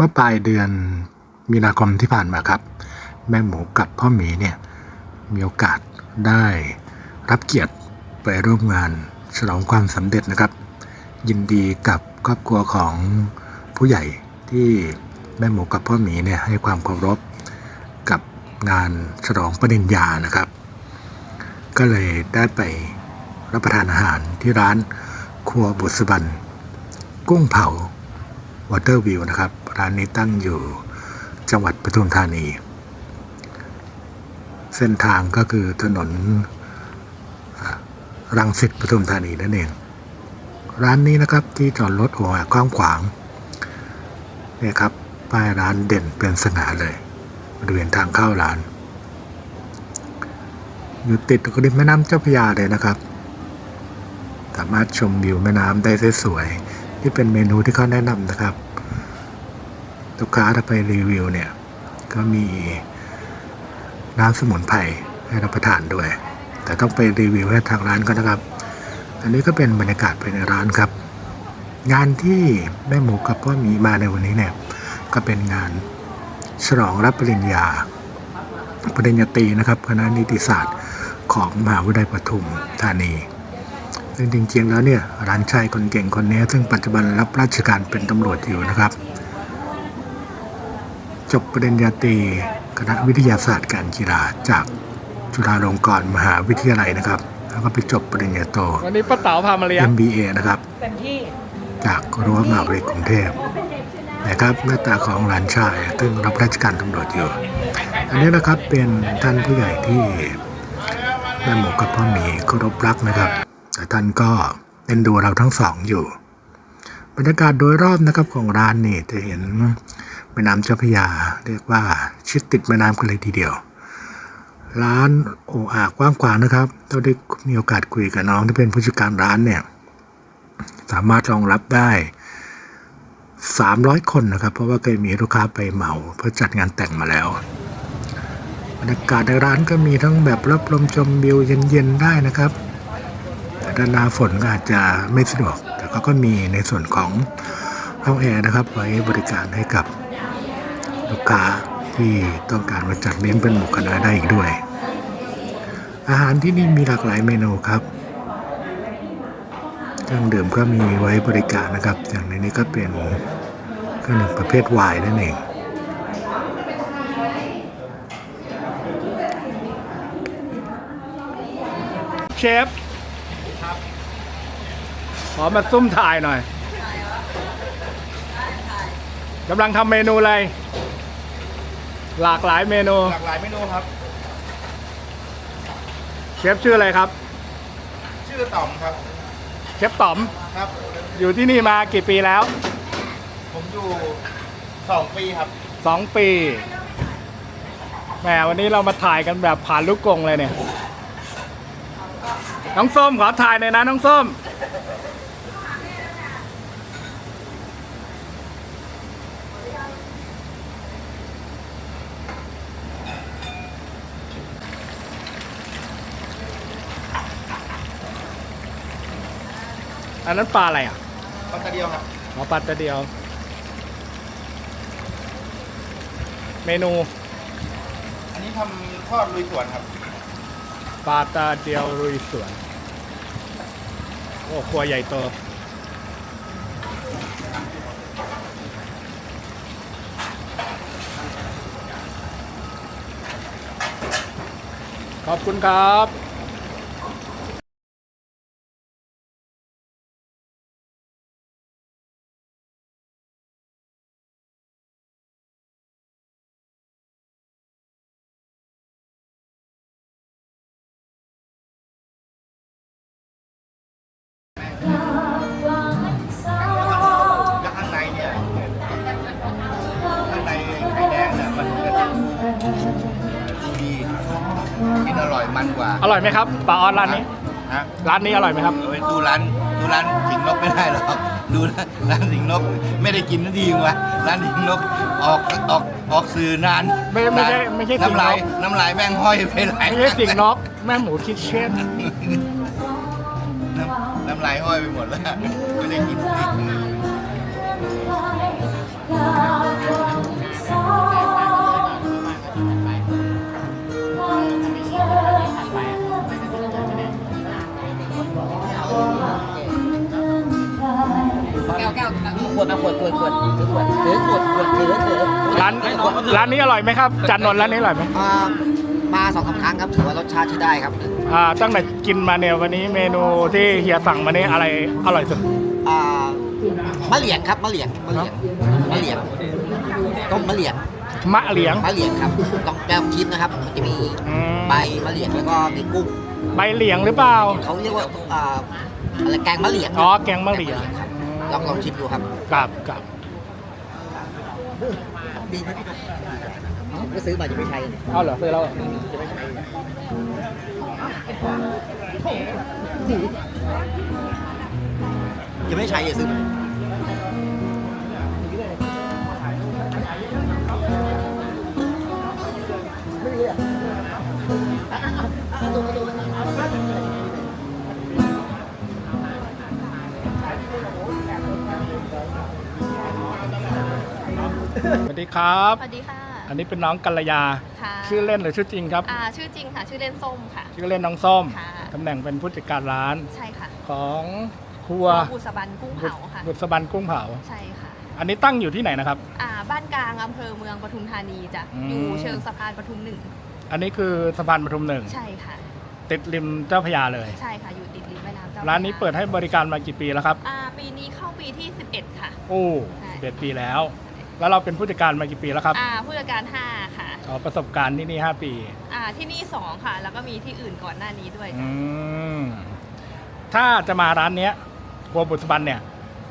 เมื่อปลายเดือนมีนาคมที่ผ่านมาครับ แม่หมูกับพ่อหมีเนี่ยมีโอกาสได้รับเกียรติไปร่วมงานฉลองความสำเร็จนะครับ ยินดีกับครอบครัวของผู้ใหญ่ที่แม่หมูกับพ่อหมีเนี่ยให้ความเคารพกับงานฉลองปริญญานะครับ ก็เลยได้ไปรับประทานอาหารที่ร้านครัวบุษบัน กุ้งเผาวอเตอร์วิวนะครับ ร้านนี้ตั้งอยู่จังหวัดปทุมธานี เส้นทางก็คือถนนรังสิตปทุมธานีนั่นเอง ร้านนี้นะครับที่จอดรถโอ้โหกว้างขวางเนี่ยครับป้ายร้านเด่นเป็นสง่าเลยบริเวณทางเข้าร้าน อยู่ติดกับริมแม่น้ำเจ้าพระยาเลยนะครับ สามารถชมวิวแม่น้ำได้สวยๆที่เป็นเมนูที่เขาแนะนำนะครับ ลูกค้าถ้าไปรีวิวเนี่ย ก็มีน้ำสมุนไพรให้รับประทานด้วย แต่ต้องไปรีวิวให้ทางร้านก็นะครับ อันนี้ก็เป็นบรรยากาศภายในร้านครับ งานที่แม่หมูกับพ่อหมีมาในวันนี้เนี่ย ก็เป็นงานฉลองรับปริญญา ปริญญาตรีนะครับคณะนิติศาสตร์ของมหาวิทยาลัยปทุมธานีซึ่งจริงๆแล้วเนี่ยร้านชายคนเก่งคนนี้ ซึ่งปัจจุบันรับราชการเป็นตำรวจอยู่นะครับ จบปริญญาตรีคณะวิทยาศาสตร์การกีฬาจากจุฬาลงกรณ์มหาวิทยาลัยนะครับ แล้วก็ไปจบปริญญาโท วันนี้ป้าเต๋าพามาเลี้ยง MBA นะครับ เต็มที่ จากรั้วมหาวิทยาลัยกรุงเทพนะครับหน้าตาของหลานชาย ซึ่งรับราชการตำรวจอยู่ อันนี้นะครับเป็นท่านผู้ใหญ่ที่แม่หมูกับพ่อหมีเคารพรักนะครับ แต่ท่านก็เป็นดูเราทั้งสองอยู่ บรรยากาศโดยรอบนะครับของร้านนี่จะเห็นแม่น้ำเจ้าพระยา เรียกว่าชิดติดแม่น้ำกันเลยทีเดียว ร้านโอ้อากว้างขวางนะครับเราได้มีโอกาสคุยกับน้องที่เป็นผู้จัดการร้านเนี่ยสามารถรองรับได้ 300 คนนะครับ เพราะว่าเคยมีลูกค้าไปเหมาเพื่อจัดงานแต่งมาแล้วบรรยากาศในร้านก็มีทั้งแบบรับลมชมวิวเย็นๆได้นะครับ แต่ถ้าหน้าฝนก็อาจจะไม่สะดวก แต่ก็มีในส่วนของห้องแอร์นะครับไว้บริการให้กับ ลูกค้าที่ต้องการมาจัดเลี้ยงเป็นหมู่คณะได้อีกด้วย อาหารที่นี่มีหลากหลายเมนูครับเครื่องดื่มก็มีไว้บริการนะครับ อย่างในนี้ก็เป็นเครื่องดื่มประเภทไวน์นั่นเองเชฟขอมาซุ่มถ่ายหน่อยกำลังทำเมนูอะไร หลากหลายเมนู หลากหลายเมนูครับ เชฟชื่ออะไรครับ ชื่อต่อมครับ เชฟต๋อม ครับ อยู่ที่นี่มากี่ปีแล้ว ผมอยู่สองปีครับ สองปี แหมวันนี้เรามาถ่ายกันแบบผ่านลูกกรงเลยเนี่ย น้องส้มขอถ่ายหน่อยนะน้องส้ม อันนั้นปลาอะไรอะปลาตะเดียวครับหมอปลาตัวเดียว เมนู อันนี้ทำทอดลุยสวนครับปลาตาเดียวรุยสวน โอ้ครัวใหญ่โตขอบคุณครับ มันกว่าอร่อยไหมครับปลาออนร้านนี้ ฮะร้านนี้อร่อยไหมครับเอ้ยดูร้านดูร้านสิงนกไม่ได้หรอกดูร้านสิงนกไม่ได้กินนาทีวะร้านสิงนกออกออกออกสื่อนานไม่ไม่ใช่ไม่ใช่สิงนก น้ำลายน้ำลายแม่งห้อยไปหลายไม่ใช่สิ่งนกแม่หมูคิดเช่นน้ำน้ำลายห้อยไปหมดแล้วไม่ได้กินสิ วดมาขวดขวดขวดถือขวดถือขวดขวดถือถือร้านร้านนี้อร่อยไหมครับจันนนท์ร้านนี้อร่อยไหมอ่ามาสองสามครั้งครับถือว่ารสชาติที่ได้ครับอ่าตั้งแต่กินมาเนี่ยวันนี้เมนูที่เฮียสั่งมาเนี่ยอะไรอร่อยสุด อ่ามะเหลียงครับมะเหลียงมะเหลียงมะเหลียงต้มมะเหลียงมะเหลียงมะเหลียงครับต้องแปลชิมนะครับมันจะมีอืมใบมะเหลียงแล้วก็มีกุ้งใบเหลียงหรือเปล่า เขาเรียกว่าอ่าอะไรแกงมะเหลียงอ๋อแกงมะเหลียง ครับ ลองลองชิมดูครับกับกับดีไหมผมก็ซื้อมาจะไม่ใช้เอาเหรอซื้อแล้วจะไม่ใช้จะไม่ใช้อย่าซื้อมา สวัสดีครับ สวัสดีค่ะ อันนี้เป็นน้องกัลยา ค่ะชื่อเล่นหรือชื่อจริงครับ อ่าชื่อจริงค่ะ ชื่อเล่นส้มค่ะ ชื่อเล่นน้องส้ม ค่ะ ตำแหน่งเป็นผู้จัดการร้านใช่ค่ะของครัวบุษบันกุ้งเผาค่ะ บุษบันกุ้งเผา ใช่ค่ะ อันนี้ตั้งอยู่ที่ไหนนะครับ อ่า บ้านกลางอำเภอเมืองปทุมธานีจ้ะ อืม อยู่เชิงสะพานปทุมหนึ่ง อันนี้คือสะพานปทุมหนึ่ง ใช่ค่ะ ติดริมเจ้าพระยาเลย ใช่ค่ะ อยู่ติดริมแม่น้ำเจ้าร้านนี้พะยเปิดให้บริการมากี่ปีแล้วครับ อ่าปีนี้เข้าปีที่ 11 ค่ะ โอ้ใช่ เจ็ดปีแล้ว แล้วเราเป็นผู้จัดการมากี่ปีแล้วครับอ่าผู้จัดการ 5 ค่ะอ๋อประสบการณ์ที่นี่5ปี อ่าที่นี่ 2 ค่ะ แล้วก็มีที่อื่นก่อนหน้านี้ด้วยอืจ้ะมถ้าจะมาร้านเนี้ยครัวบุษบันเนี่ย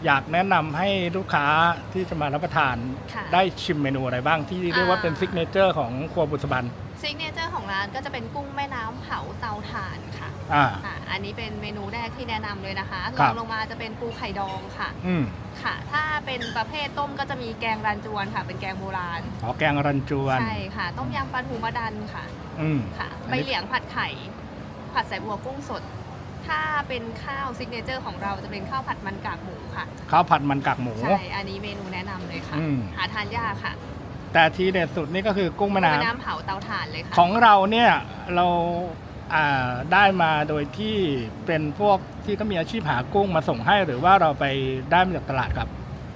อยากแนะนำให้ลูกค้าที่จะมารับประทาน ค่ะ ได้ชิมเมนูอะไรบ้างที่เรียกว่าเป็นซิกเนเจอร์ของครัวบุษบัน ซิกเนเจอร์ของร้านก็จะเป็นกุ้งแม่น้ำเผาเตาถ่านค่ะอ่า อ่าอันนี้เป็นเมนูแรกที่แนะนำเลยนะคะรครัอบ งลงมาจะเป็นปูไข่ดองค่ะ อืมค่ะ ถ้าเป็นประเภทต้มก็จะมีแกงรันจวนค่ะ เป็นแกงโบราณ อ๋อแกงรันจวนใช่ค่ะ ต้มยำปลาทูมะดันค่ะ อืม ค่ะ อันใบนี้เหลียงผัดไข่ ผัดใส่บัวกุ้งสด ถ้าเป็นข้าวซิกเนเจอร์ของเราจะเป็นข้าวผัดมันกากหมูค่ะ ข้าวผัดมันกากหมู ใช่ อันนี้เมนูแนะนำเลยค่ะ อืม หาทานยากค่ะ แต่ทีเด็ดสุดนี่ก็คือกุ้งแม่น้แม่น้ำเผาเตาถ่านเลยค่ะำของเราเนี่ยเราอ่าได้มาโดยที่เป็นพวกที่เขามีอาชีพหากุ้งมาส่งให้ หรือว่าเราไปได้มาจากตลาดครับ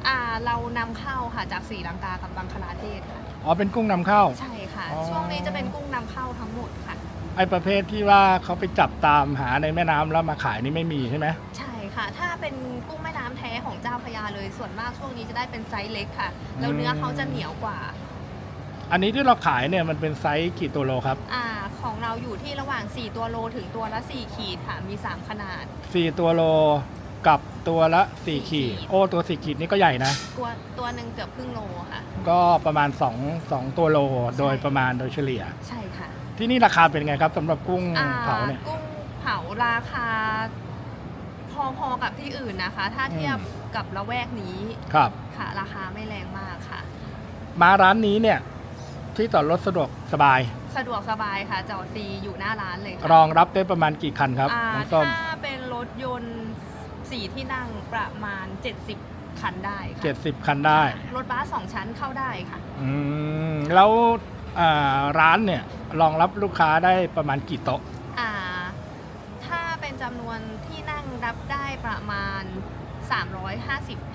อ่าเรานำเข้าค่ะจากสีลังกากับบังคลาเทศค่ะ อ๋อเป็นกุ้งนำเข้า ใช่ค่ะ อ๋อ ช่วงนี้จะเป็นกุ้งนำเข้าทั้งหมดค่ะ ไอประเภทที่ว่าเขาไปจับตามหาในแม่น้ำแล้วมาขายนี่ไม่มีใช่ไหมใช่ค่ะ ถ้าเป็นกุ้งแม่น้ำแท้ของเจ้าพระยาเลยส่วนมากช่วงนี้จะได้เป็นไซส์เล็กค่ะ แล้วเนื้อเขาจะเหนียวกว่า อันนี้ที่เราขายเนี่ยมันเป็นไซส์กี่ตัวโลครับ อ่าของเราอยู่ที่ระหว่าง 4 ตัวโลถึงตัวละ 4 ขีดค่ะ มี 3 ขนาด 4 ตัวโลกับตัวละ 4 ขีด โอ้ตัว 4 ขีดนี่ก็ใหญ่นะ ตัวตัวหนึ่งเกือบครึ่งโลค่ะ ก็ประมาณ 2 2 ตัวโลโดยประมาณโดยเฉลี่ย ใช่ค่ะ ที่นี่ราคาเป็นไงครับสำหรับกุ้งอ่าเผาเนี่ย กุ้งเผาราคา พอๆกับที่อื่นนะคะ ถ้าเทียบอืมกับละแวกนี้ครับ ค่ะ ราคาไม่แรงมากค่ะ มาร้านนี้เนี่ย ที่จอดรถสะดวกสบาย สะดวกสบายค่ะจอดฟรีอยู่หน้าร้านเลยค่ะรองรับได้ประมาณกี่คันครับอ่าน้องส้มถ้าเป็นรถยนต์สี่ที่นั่งประมาณ 70 คันได้ค่ะ70 คันได้ รถบัสสองชั้นเข้าได้ค่ะ อืมแล้วอ่าร้านเนี่ยรองรับลูกค้าได้ประมาณกี่โต๊ะ อ่า ถ้าเป็นจำนวนที่นั่งรับได้ประมาณ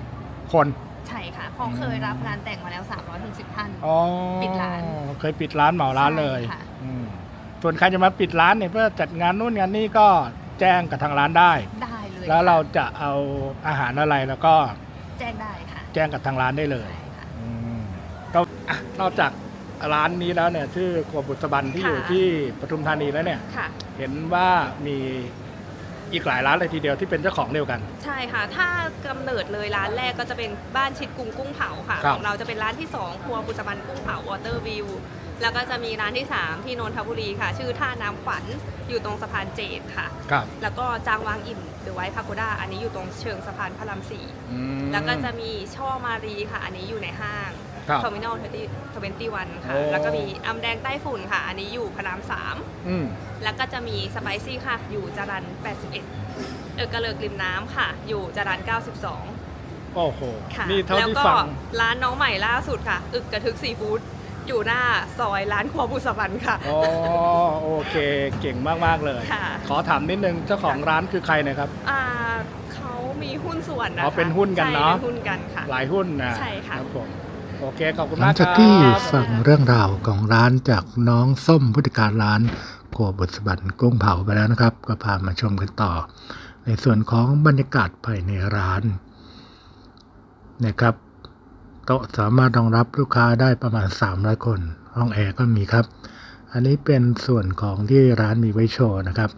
350 คน ใช่ค่ะเพราะเคยรับงานแต่งมาแล้ว 360 ท่าน อ๋อปิดร้านเคยปิดร้านเหมาร้านเลยใช่ค่ะ อืมส่วนใครจะมาปิดร้านเนี่ยเพื่อจัดงานนู่นงานนี่ก็แจ้งกับทางร้านได้ ได้เลยแล้วเราค่ะจะเอาอาหารอะไรแล้วก็แจ้งได้ค่ะแจ้งกับทางร้านได้เลยใช่ค่ะ อืมก็อะนอกจากร้านนี้แล้วเนี่ยชื่อครัวบุษบันที่ค่ะอยู่ที่ปทุมธานีแล้วเนี่ย ค่ะ เห็นว่ามี อีกหลายร้านเลยทีเดียวที่เป็นเจ้าของเดียวกัน ใช่ค่ะ ถ้ากำเนิดเลยร้านแรกก็จะเป็นบ้านชิดกุ้งกุ้งเผาค่ะ ครับ ของเราจะเป็นร้านที่ 2 ครัวบุษบันกุ้งเผาวอเตอร์วิว แล้วก็จะมีร้านที่ 3 ที่นนทบุรีค่ะ ชื่อท่าน้ำขวัญอยู่ตรงสะพานเจดค่ะ ครับแล้วก็จางวางอิ่มหรือไว้พาโกด้าอันนี้อยู่ตรงเชิงสะพานพระรามสี่อืมแล้วก็จะมีช่อมารีค่ะ อันนี้อยู่ในห้าง ครับ เทอร์มินอลทเวนตี้วันค่ะ โอ้ แล้วก็มีอำแดงใต้ฝุ่นค่ะ อันนี้อยู่พระรามสามอืม แล้วก็จะมีสไปซี่ค่ะ อยู่จรัน81 เออกระเลิกริมน้ำค่ะ อยู่จรัน92 โอ้โห ค่ะ นี่เท่าแล้วที่ก็ฟัง ร้านน้องใหม่ล่าสุดค่ะ อึกกระทึกซีฟู้ดอยู่หน้าซอยร้านครัวบุษบันค่ะ อ๋อ โอเค เก่งมาก ๆ เลย ค่ะ ขอถามนิดนึง เจ้าของร้านคือใครนะครับ อ่าเขามีหุ้นส่วนนะคะอ๋อเป็นหุ้นกันเนอะ ใช่เป็นหุ้นกันค่ะ หลายหุ้นนะใช่ค่ะรับผม โอเคขอบคุณหลัมางกจากครับที่ฟังเรื่องราวของร้านจากน้องส้มผู้จัดการร้านครัวบุษบันกุ้งเผาไปแล้วนะครับ ก็พามาชมกันต่อ ในส่วนของบรรยากาศภายในร้านนะครับโต๊ะสามารถรองรับลูกค้าได้ประมาณ 300 คน ห้องแอร์ก็มีครับ อันนี้เป็นส่วนของที่ร้านมีไว้โชว์นะครับ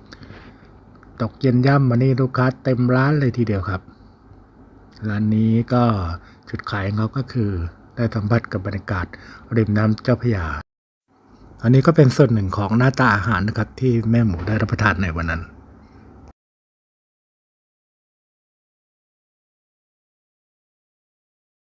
ตกเย็นย่ำมานี่ลูกค้าเต็มร้านเลยทีเดียวครับ ร้านนี้ก็จุดขายของเขาก็คือ ได้สัมผัสกับบรรยากาศริมน้ำเจ้าพระยา อันนี้ก็เป็นส่วนหนึ่งของหน้าตาอาหารนะครับที่แม่หมูได้รับประทานในวันนั้น